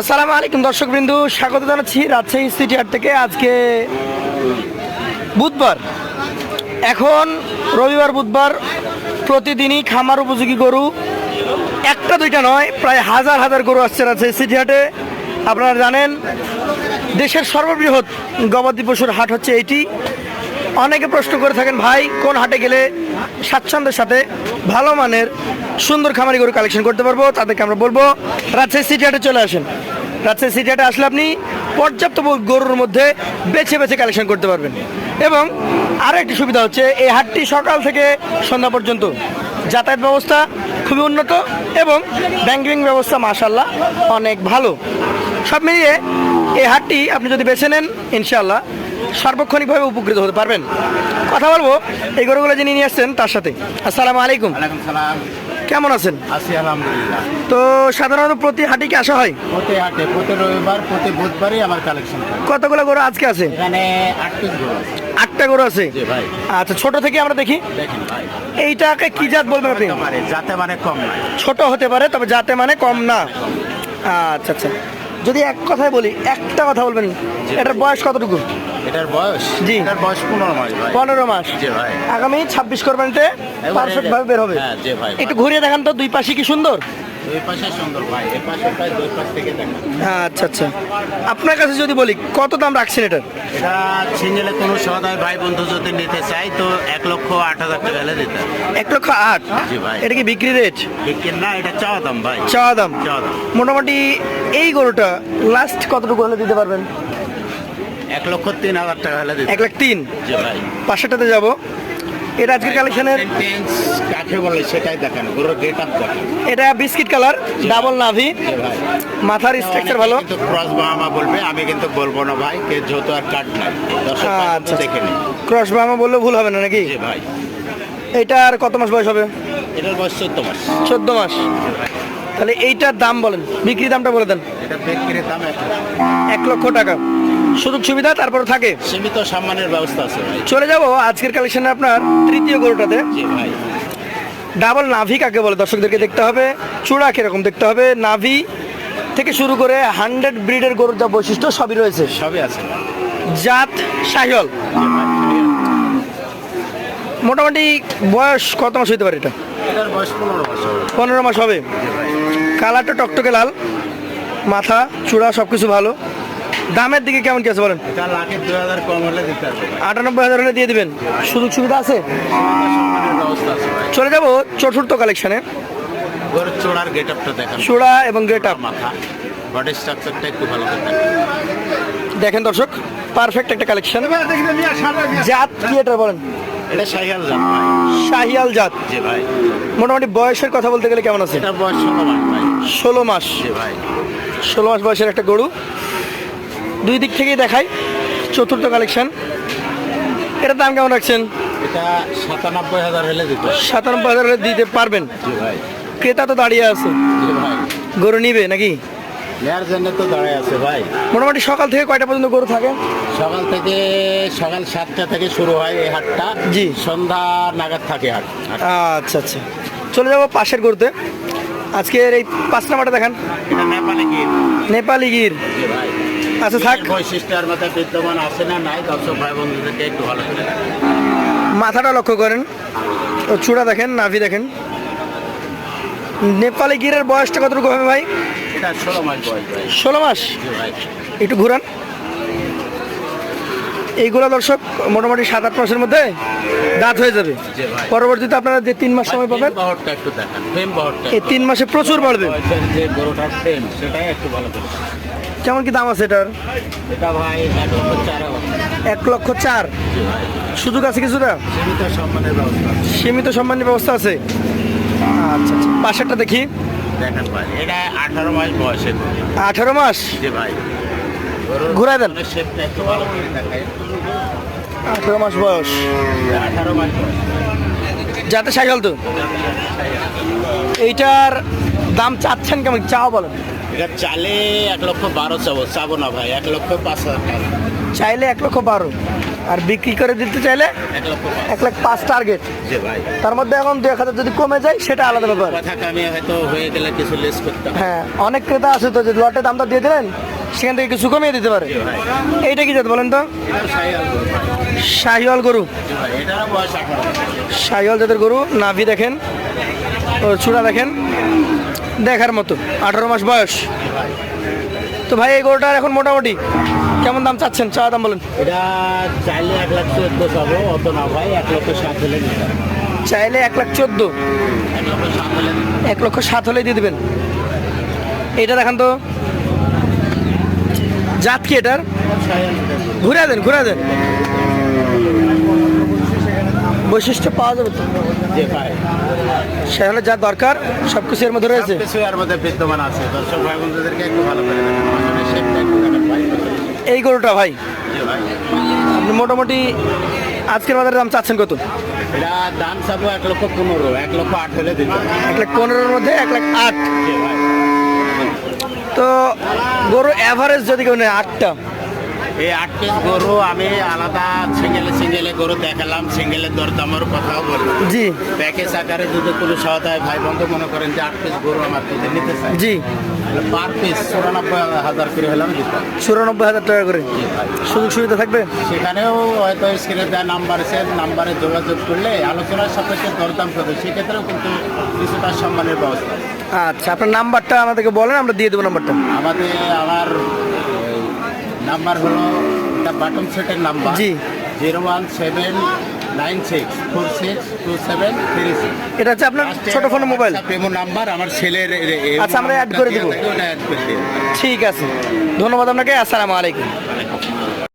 আসসালামু আলাইকুম দর্শক বিন্দু স্বাগত জানাচ্ছি রাজশাহী সিটি হাট থেকে। আজকে বুধবার। এখন রবিবার বুধবার, প্রতিদিনই খামার উপযোগী গরু, একটা দুইটা নয়, প্রায় হাজার হাজার গরু আসছে রাজশাহী সিটি হাটে আপনারা জানেন, দেশের সর্ববৃহৎ গবাদি পশুর হাট হচ্ছে এইটি। অনেকে প্রশ্ন করে থাকেন, ভাই, কোন হাটে গেলে স্বাচ্ছন্দ্যের সাথে ভালো মানের সুন্দর খামারি গরু কালেকশন করতে পারব? তাদেরকে আমরা বলব, রাজশাহী সিটি হাটে চলে আসেন। রাজশাহী সিটি হাটে আসলে আপনি পর্যাপ্ত গরুর মধ্যে বেছে বেছে কালেকশন করতে পারবেন। এবং আরও একটি সুবিধা হচ্ছে, এই হাটটি সকাল থেকে সন্ধ্যা পর্যন্ত যাতায়াত ব্যবস্থা খুবই উন্নত এবং ব্যাংকিং ব্যবস্থা মাশাল্লাহ অনেক ভালো। সব মিলিয়ে এই হাটটি আপনি যদি বেছে নেন, ইনশাআল্লাহ সার্বক্ষণিকভাবে উপকৃত হতে পারবেন। কথা বলব এই গরুগুলো যিনি নিয়ে আসছেন তার সাথে। আসসালামু আলাইকুম। সালাম। কেমন আছেন? আছি আলহামদুলিল্লাহ। তো সাধারণত প্রতি হাটে কি আসা হয়? প্রতি হাটে প্রতি রবিবার প্রতি বুধবারই আমার কালেকশন কতগুলো গরু আজকে আছে? এখানে আট গরু আছে। আটটা গরু আছে? ভাই। আচ্ছা ছোট থেকে আমরা দেখি। এইটাকে কি জাত বলবেন আপনি? যাতে মানে কম নাই ছোট হতে পারে তবে যাতে মানে কম না। আচ্ছা আচ্ছা। যদি এক কথায় বলি একটা কথা বলবেন এটার বয়স কতটুকু? এটার বয়স? জি। এটার বয়স পনেরো মাস ভাই। পনেরো মাস। জি ভাই। আগামী ছাব্বিশ কোরবানিতে পারফেক্ট ভাবে বের হবে। হ্যাঁ জি ভাই। একটু ঘুরিয়ে দেখান তো দুই পাশে কি সুন্দর? দেখেন আচ্ছা আচ্ছা। আপনার কাছে যদি বলি কত দাম রাখছেন এটার এটা সিঙ্গেলে কোনো সদায় ভাই বন্ধু যদি নিতে চাই তো এক লক্ষ আট হাজার টাকা হলে দিতে। এক লক্ষ আট? ভাই। এটা কি বিক্রি রেট? বিক্রি না এটা চাওয়া দাম ভাই। চাওয়া দাম। মোটামুটি এই গরুটা লাস্ট কতটুকু হলে দিতে পারবেন? এক লক্ষ তিন হাজার টাকা হলে এক লাখ তিন? ভাই। পাঁচশোটাতে যাব। এটা আজকের কালেকশনের কাকে বলে সেটাই দেখেন গরুর গেট আপ দেখেন। এটা বিস্কিট কালার ডাবল নাভি। মাথার স্ট্রাকচার ভালো। কিন্তু ক্রস বাহামা বলবে আমি কিন্তু বলব না ভাই কে যত আর কাট নাই। দর্শক আচ্ছা দেখে নিন। ক্রস বামা বললে ভুল হবে না নাকি? জি ভাই। এইটার কত মাস বয়স হবে? এটার বয়স চোদ্দ মাস। চোদ্দ মাস। তাহলে এইটার দাম বলেন বিক্রি দামটা বলে দেন। এটা বিক্রির দাম এক লক্ষ টাকা। সুযোগ সুবিধা তারপরে থাকে। সীমিত সম্মানের ব্যবস্থা আছে ভাই। চলে যাব আজকের কালেকশনে আপনার তৃতীয় গরুটাতে। জি ভাই। ডাবল নাভি কাকে বলে দর্শকদেরকে দেখতে হবে চূড়া কীরকম দেখতে হবে নাভি থেকে শুরু করে হান্ড্রেড ব্রিডের গরুর যা বৈশিষ্ট্য সবই রয়েছে। সবই আছে। জাত ভাই মোটামুটি বয়স কত মাস হইতে পারে এটা? বয়স পনেরো বছর পনেরো মাস হবে। কালারটা টকটকে লাল মাথা চূড়া সব কিছু ভালো। দামের দিকে কেমন কি আছে বলেন? এটা আটানব্বই হাজার হলে দিয়ে দিবেন। সুযোগ সুবিধা আছে? চলে যাব চতুর্থ কালেকশনে চোড়ার গেট আপটা দেখেন। চূড়া এবং গেট আপ মাথা। বডি স্ট্রাকচারটা একটু ভালো করে দেখেন। দর্শক পারফেক্ট একটা কালেকশন জাত কি এটা বলেন? এটা জান ভাই। শাহিয়াল জাত। জি ভাই। মোটামুটি বয়সের কথা বলতে গেলে কেমন আছে? এটার বয়স ষোলো মাস ভাই। ষোলো মাস। জি ভাই। ষোলো মাস বয়সের একটা গরু। দুই দিক থেকেই দেখাই। চতুর্থ কালেকশন এটার দাম কেমন রাখছেন? এটা সাতানব্বই হাজার হলে দিতে সাতানব্বই হাজার দিতে পারবেন? ভাই। ক্রেতা তো দাঁড়িয়ে আছে। ভাই। গরু নিবে নাকি? নেয়ার জন্য তো দাঁড়ায় আছে ভাই। মোটামুটি সকাল থেকে কয়টা পর্যন্ত গরু থাকে? সকাল থেকে সকাল সাতটা থেকে শুরু হয় এই হাটটা। জি। সন্ধ্যা নাগাদ থাকে হাট। আচ্ছা আচ্ছা। চলে যাব পাশের গরুতে। আজকের এই পাঁচ নাম্বারটা দেখান। এটা নেপালে গিয়ে নেপালি গির। ভাই। আচ্ছা থাক। এর বৈশিষ্ট্যের মধ্যে বিদ্যমান আছে না নাই দর্শক ভাই বন্ধুদেরকে একটু ভালো করে। মাথাটা লক্ষ্য করেন। ও চূড়া দেখেন নাভি দেখেন। নেপালি গিরের বয়সটা কতটুকু হবে ভাই? এটা ষোলো মাস বয়স ষোলো মাস? একটু ঘুরান। এইগুলো দর্শক মোটামুটি সাত আট মাসের মধ্যে দাঁত হয়ে যাবে। পরবর্তীতে আপনারা যে তিন মাস সময় পাবেন এই তিন মাসে প্রচুর বাড়বে। কেমন কি দাম আছে এটার? এক লক্ষ চার সুযোগ আছে কিছুটা? সীমিত সম্মানের ব্যবস্থা আছে। সীমিত সম্মানের ব্যবস্থা আছে? আচ্ছা আচ্ছা। পাশেরটা দেখি। আঠারো মাস বয়সে আঠারো মাস? জি ভাই। ঘুরাই দেন। আঠারো মাস বয়স। আঠারো মাস বয়স যাতে সাইকেল তো। এইটার দাম চাচ্ছেন কেমন? চাও বলেন। এটা চালে এক লক্ষ বারো চাবো। চাবো না ভাই এক লক্ষ পাঁচ হাজার টাকা। চাইলে এক লক্ষ বারো। আর বিক্রি করে দিতে চাইলে এক লাখ পাঁচ টার্গেট তার মধ্যে এখন দু এক হাজার যদি কমে যায় সেটা আলাদা ব্যাপার। হয়ে অনেক ক্রেতা আছে তো যে লটে দামটা দিয়ে দিলেন সেখান থেকে কিছু কমিয়ে দিতে পারে। এইটা কি জাত বলেন তো? শাহিওয়াল গরু। শাহিওয়াল জাতের গরু নাভি দেখেন ও চূড়া দেখেন দেখার মতো আঠারো মাস বয়স। তো ভাই এই গরুটার এখন মোটামুটি কেমন দাম চাচ্ছেন? চাওয়া দাম বলেন। এটা চাইলে এক লাখ চোদ্দ পাবো অত না ভাই এক লক্ষ সাত হলে চাইলে এক লাখ চোদ্দ। এক লক্ষ সাত হলে দিয়ে দেবেন। এটা দেখান তো। জাত কি এটার। ঘুরে দেন ঘুরে দেন। বৈশিষ্ট্য পাওয়া যাবে সেখানে যা দরকার সব কিছু এর মধ্যে রয়েছে। সবকিছু এর মধ্যে বিদ্যমান আছে। দর্শক ভাই বন্ধুদেরকে একটু ভালো করে দেবেন আসলে শেপটা একটু দেখেন ভাই এই গরুটা ভাই? আপনি মোটামুটি আজকের বাজারে দাম চাচ্ছেন কত? দাম চাবো এক লক্ষ পনেরো এক লক্ষ আট হলে দিতে এক লাখ পনেরোর মধ্যে এক লাখ আট। তো গরু অ্যাভারেজ যদি কেউ নেয় আটটা এই আট পিস গরু আমি আলাদা সিঙ্গেলে সিঙ্গেলে গরু দেখালাম সিঙ্গেলের দরদামের কথাও বললাম। জি। প্যাকেজ আকারে যদি কোনো সহায় ভাই বন্ধু মনে করেন যে আট পিস গরু আমার যদি নিতে চাই জি। পার পিস চুরানব্বই হাজার করে হলাম চুরানব্বই হাজার টাকা করে? সুযোগ সুবিধা থাকবে? সেখানেও হয়তো স্ক্রিনে দেওয়া নাম্বার আছে নাম্বারে যোগাযোগ করলে আলোচনার সাপেক্ষে দরদাম করবে। সেক্ষেত্রেও কিন্তু কিছুটা সম্মানের ব্যবস্থা। আচ্ছা আপনার নাম্বারটা আমাদেরকে বলেন আমরা দিয়ে দেবো নাম্বারটা আমাদের আমার নাম্বার হলো এটা বাটন সেটের নাম্বার। জি। Zero one seven nine six four six two seven three six এটা হচ্ছে আপনার ছোট ফোন মোবাইল প্রেমো নাম্বার আমার ছেলের আচ্ছা, আমরা অ্যাড করে দিব। ঠিক আছে। ধন্যবাদ আপনাকে আসসালামু আলাইকুম।